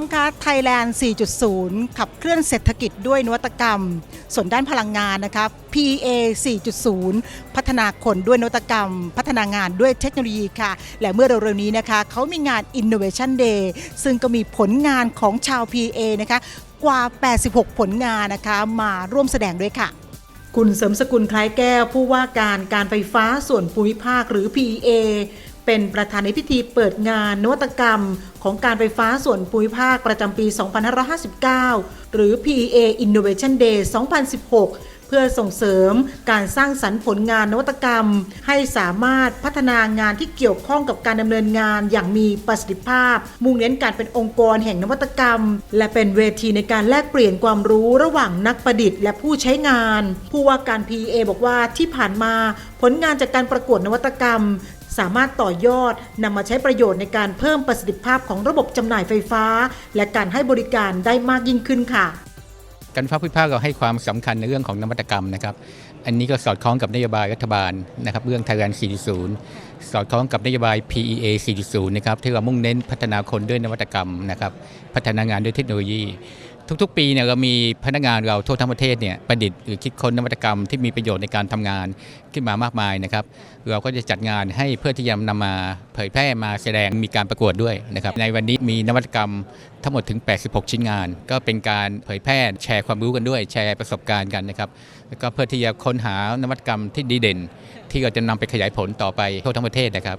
มคะ Thailand 4.0 ขับเคลื่อนเศรษฐกิจด้วยนวัตกรรม ส่วนด้านพลังงานนะคะ PA 4.0 พัฒนาคนด้วยนวัตกรรม พัฒนางานด้วยเทคโนโลยีค่ะ และเมื่อเร็วๆนี้นะคะเขามีงาน Innovation Day ซึ่งก็มีผลงานของชาว PA นะคะกว่า 86 ผลงานนะคะมาร่วมแสดงด้วยค่ะคุณเสริมสกุลคล้ายแก้วผู้ว่าการการไฟฟ้าส่วนภูมิภาคหรือ PEA เป็นประธานในพิธีเปิดงานนวัตกรรม ของการไฟฟ้าส่วนภูมิภาคประจำปี 2559 หรือ PEA Innovation Day 2016 เพื่อส่งเสริมการสร้างสรรค์ผลงานนวัตกรรม ให้สามารถพัฒนางานที่เกี่ยวข้องกับการดำเนินงานอย่างมีประสิทธิภาพ มุ่งเน้นการเป็นองค์กรแห่งนวัตกรรม และเป็นเวทีในการแลกเปลี่ยนความรู้ระหว่างนักประดิษฐ์และผู้ใช้งาน ผู้ว่าการ PEA บอกว่าที่ผ่านมาผลงานจากการประกวดนวัตกรรม สามารถต่อยอดนำมาใช้ประโยชน์ในการเพิ่มประสิทธิภาพของระบบจำหน่ายไฟฟ้า และการให้บริการได้มากยิ่งขึ้นค่ะ การไฟฟ้าภูมิภาคเราให้ความสำคัญในเรื่องของนวัตกรรมนะครับ อันนี้ก็สอดคล้องกับนโยบายรัฐบาลนะครับเรื่อง Thailand 4.0 สอดคล้องกับนโยบาย PEA 4.0 นะครับที่เรามุ่งเน้นพัฒนาคนด้วยนวัตกรรมนะครับ พัฒนางานด้วยเทคโนโลยี ทุกๆ ปีเนี่ยเรามีพนักงานเราทั่วทั้งประเทศเนี่ยประดิษฐ์หรือคิดค้นนวัตกรรมที่มีประโยชน์ในการทำงานขึ้นมามากมายนะครับเราก็จะจัดงานให้เพื่อที่จะนำมาเผยแพร่มาแสดงมีการประกวดด้วยนะครับในวันนี้มีนวัตกรรมทั้งหมดถึง 86 ชิ้นงาน ก็เป็นการเผยแพร่แชร์ความรู้กันด้วย แชร์ประสบการณ์กันนะครับแล้วก็เพื่อที่จะค้นหานวัตกรรมที่ดีเด่น ที่เราจะนำไปขยายผลต่อไปทั่วทั้งประเทศนะครับ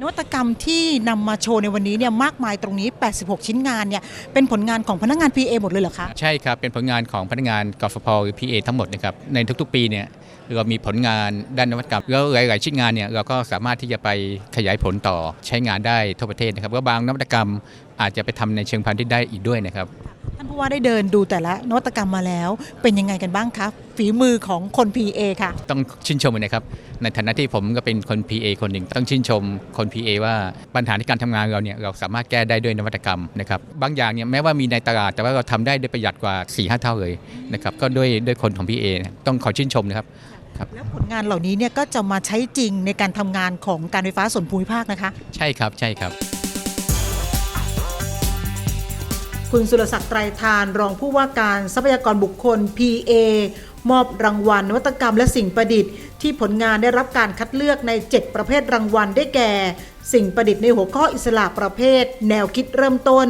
นวัตกรรมที่นำมาโชว์ในวันนี้เนี่ยมากมายตรงนี้ 86 ชิ้นงานเนี่ยเป็นผลงานของพนักงาน PA หมดเลยเหรอคะใช่ครับ เป็นผลงานของพนักงานกฟผหรือ PA ทั้งหมดนะครับในทุกๆ ปีเนี่ยเรามีผลงานด้านนวัตกรรมแล้วหลาย ๆ ชิ้นงานเนี่ยเราก็สามารถที่จะไปขยายผลต่อใช้งานได้ทั่วประเทศนะครับแล้วบางนวัตกรรมอาจจะไปทำในเชิงพาณิชย์ได้อีกด้วยนะครับ ผู้ว่าได้เดินดูแต่ละนวัตกรรมมาแล้ว เป็นยังไงกันบ้างคะฝีมือของคน PA ค่ะ ต้องชื่นชมเลยนะครับ ในฐานะที่ผมก็เป็นคน PA คนหนึ่งต้องชื่นชมคน PA ว่าปัญหาในการทำงานเราเนี่ยเราสามารถแก้ได้ด้วยนวัตกรรมนะครับบางอย่างเนี่ยแม้ว่ามีในตลาดแต่ว่าเราทำได้ด้วยประหยัดกว่า4 5เท่าเลยนะครับก็ด้วยด้วยคนของ PA นะต้องขอชื่นชมนะครับแล้วผลงานเหล่านี้เนี่ยก็จะมาใช้จริงในการทำงานของการไฟฟ้าส่วนภูมิภาคนะคะ ใช่ครับใช่ครับ คุณสุรศักดิ์ไตรทานรองผู้ว่าการทรัพยากรบุคคล PA มอบรางวัลนวัตกรรมและสิ่งประดิษฐ์ ที่ผลงานได้รับการคัดเลือกใน 7 ประเภทรางวัลได้แก่ สิ่งประดิษฐ์ในหัวข้ออิสระประเภท แนวคิดเริ่มต้น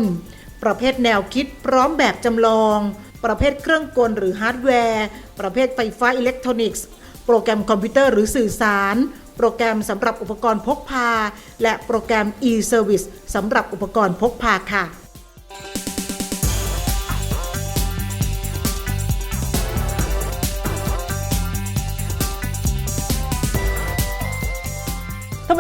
ประเภทแนวคิดพร้อมแบบจำลอง ประเภทเครื่องกลหรือฮาร์ดแวร์ ประเภทไฟฟ้าอิเล็กทรอนิกส์ โปรแกรมคอมพิวเตอร์หรือสื่อสารโปรแกรมสำหรับอุปกรณ์พกพา และโปรแกรม e-service สำหรับอุปกรณ์พกพาค่ะ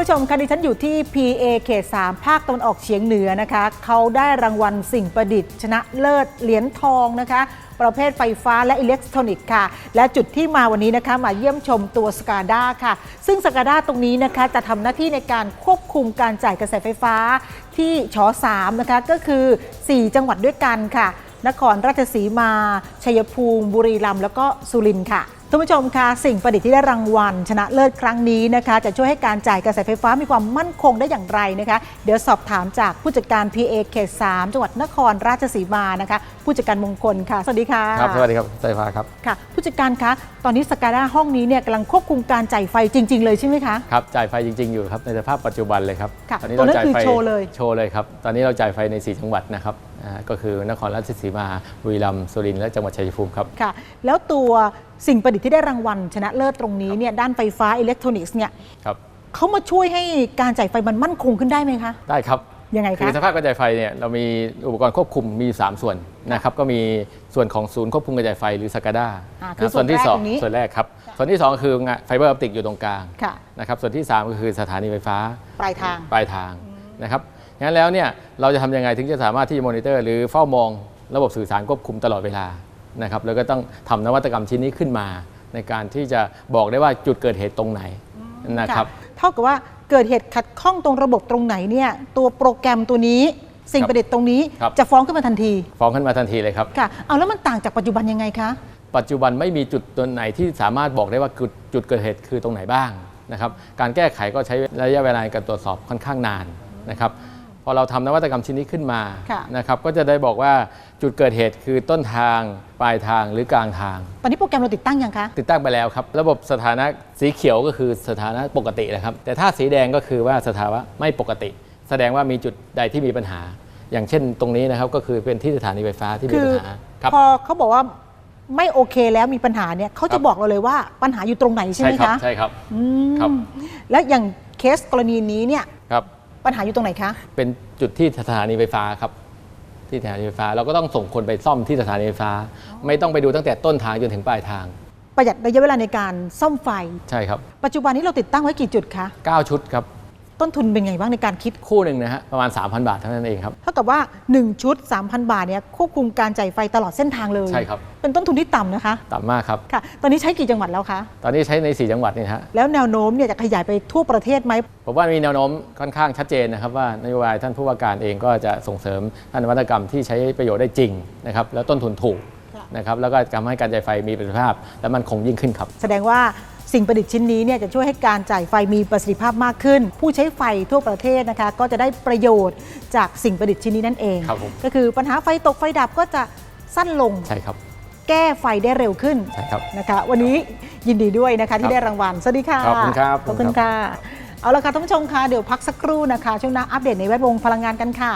ผู้ชมคะดิฉันอยู่ที่ PA เขต 3 ภาคตะวันออกเฉียงเหนือนะคะ เขาได้รางวัลสิ่งประดิษฐ์ ชนะเลิศเหรียญทองนะคะ ประเภทไฟฟ้าและอิเล็กทรอนิกส์ค่ะ และจุดที่มาวันนี้นะคะ มาเยี่ยมชมตัวสกาด้าค่ะ ซึ่งสกาด้าตรงนี้นะคะ จะทำหน้าที่ในการควบคุมการจ่ายกระแสไฟฟ้าที่ชอ3นะคะก็คือ 4 จังหวัดด้วยกันค่ะ นครราชสีมา ชัยภูมิ บุรีรัมย์แล้วก็สุรินทร์ค่ะ ท่านผู้ชมคะสิ่งประดิษฐ์ที่ได้รางวัล ชนะเลิศครั้งนี้นะคะ จะช่วยให้การจ่ายกระแสไฟฟ้ามีความมั่นคงได้อย่างไรนะคะ เดี๋ยวสอบถามจากผู้จัดการ PA เขต3จังหวัดนครราชสีมานะคะ ผู้จัดการมงคลค่ะ สวัสดีค่ะครับสวัสดีครับสายฟ้าครับค่ะ ผู้จัดการคะตอนนี้สกาด้าห้องนี้เนี่ยกำลังควบคุมการจ่ายไฟจริง ๆ เลยใช่ไหมคะ ครับจ่ายไฟจริง ๆ อยู่ครับในสภาพปัจจุบันเลยครับค่ะตอนนี้ตรงนั้นจ่ายคือไฟโชว์เลยโชว์เลยครับตอนนี้เราจ่ายไฟใน 4 จังหวัดนะครับอ่าก็คือนครราชสีมาบุรีรัมย์สุรินทร์และจังหวัดชัยภูมิครับค่ะ แล้วตัวสิ่งประดิษฐ์ที่ได้รางวัล ชนะเลิศตรงนี้เนี่ยด้านไฟฟ้าอิเล็กทรอนิกส์เนี่ยครับเขามาช่วยให้การจ่ายไฟมันมั่นคงขึ้นได้ไหมคะ ได้ครับยังไงคืคะอสภาพการจ่ายไฟเนี่ยเรามีอุปกรณ์ควบคุมมี 3 ส่วนนะครับก็มีส่วนของศูนย์ควบคุมการจ่ายไฟหรือสกาด้าอ่าคือส่วนที่แรกสองตรงนี้ส่วนแรกครับส่วนที่ 2 คืองานไฟเบอร์ออปติกอยู่ตรงกลางค่ะนะครับส่วนที่ 3 ก็คือสถานีไฟฟ้า ปลายทางปลายทางนะครับ งั้นแล้วเนี่ยเราจะทำยังไงถึงจะสามารถที่จะมอนิเตอร์ หรือเฝ้ามองระบบสื่อสารควบคุมตลอดเวลานะครับแล้วก็ต้องทำนวัตกรรมชิ้นนี้ขึ้นมา ในการที่จะบอกได้ว่าจุดเกิดเหตุตรงไหนนะครับเท่ากับว่าเกิดเหตุขัดข้องตรงระบบตรงไหนเนี่ยตัวโปรแกรมตัวนี้สิ่งครับประดิษฐ์ตรงนี้ครับจะฟ้องขึ้นมาทันที ฟ้องขึ้นมาทันทีเลยครับค่ะเอาแล้วมันต่างจากปัจจุบันยังไงคะปัจจุบันไม่มีจุดตัวไหนที่สามารถบอกได้ว่าจุดจุดเกิดเหตุคือตรงไหนบ้างนะครับการแก้ไขก็ใช้ระยะเวลาในการตรวจสอบค่อนข้างนานนะครับ พอเราทำนวัตกรรมชิ้นนี้ขึ้นมาค่ะนะครับก็จะได้บอกว่าจุดเกิดเหตุคือต้นทาง ปลายทางหรือกลางทาง ตอนนี้โปรแกรมเราติดตั้งยังคะ ติดตั้งไปแล้วครับ ระบบสถานะสีเขียวก็คือสถานะปกตินะครับ แต่ถ้าสีแดงก็คือว่าสถาวะไม่ปกติ แสดงว่ามีจุดใดที่มีปัญหา อย่างเช่นตรงนี้นะครับก็คือเป็นที่สถานีไฟฟ้าที่มีคือปัญหาครับพอเขาบอกว่าไม่โอเคแล้วมีปัญหาเนี่ยเขาครัจะบบอกเราเลยว่าปัญหาอยู่ตรงไหนใช่ไหมครัคะใช่ครับอืมครับ แล้วอย่างเคสกรณีนี้เนี่ยครับ ปัญหาอยู่ตรงไหนคะ เป็นจุดที่สถานีไฟฟ้าครับ ที่สถานีไฟฟ้าเราก็ต้องส่งคนไปซ่อมที่สถานีไฟฟ้า ไม่ต้องไปดูตั้งแต่ต้นทางจนถึงปลายทาง ประหยัดระยะเวลาในการซ่อมไฟ ใช่ครับ ปัจจุบันนี้เราติดตั้งไว้กี่จุดคะ 9 ชุดครับ ต้นทุนเป็นไงบ้างในการคิด คู่หนึ่งนะฮะประมาณ 3,000 บาทเท่านั้นเองครับ เท่ากับว่า 1 ชุด 3,000 บาทเนี่ยควบคุมการจ่ายไฟตลอดเส้นทางเลย ใช่ครับ เป็นต้นทุนที่ต่ำนะคะ ต่ำมากครับ ค่ะ ตอนนี้ใช้กี่จังหวัดแล้วคะ ตอนนี้ใช้ใน 4 จังหวัดนี่นะฮะ แล้วแนวโน้มเนี่ยจะขยายไปทั่วประเทศไหม ผมว่ามีแนวโน้มค่อนข้างชัดเจนนะครับว่านโยบายท่านผู้ว่าการเองก็จะส่งเสริมท่านนวัตกรรมที่ใช้ประโยชน์ได้จริงนะครับแล้วต้นทุนถูกค่ะนะครับแล้วก็ทำให้การจ่ายไฟมีประสิทธิภาพ และมันคงยิ่งขึ้นครับ แสดงว่า สิ่งประดิษฐ์ชิ้นนี้เนี่ยจะช่วยให้การจ่ายไฟมีประสิทธิภาพมากขึ้น ผู้ใช้ไฟทั่วประเทศนะคะก็จะได้ประโยชน์จากสิ่งประดิษฐ์ชิ้นนี้นั่นเอง ครับผม ก็คือปัญหาไฟตกไฟดับก็จะสั้นลง ใช่ครับ แก้ไฟได้เร็วขึ้นใช่ครับนะคะ วันนี้ยินดีด้วยนะคะคที่รับได้รางวัล สวัสดีค่ะ ขอบคุณครับ ขอบคุณค่ะ เอาละค่ะท่านผู้ชมคะเดี๋ยวพักสักครู่นะคะ ช่วงหน้าอัปเดตในแวดวงพลังงานกันค่ะ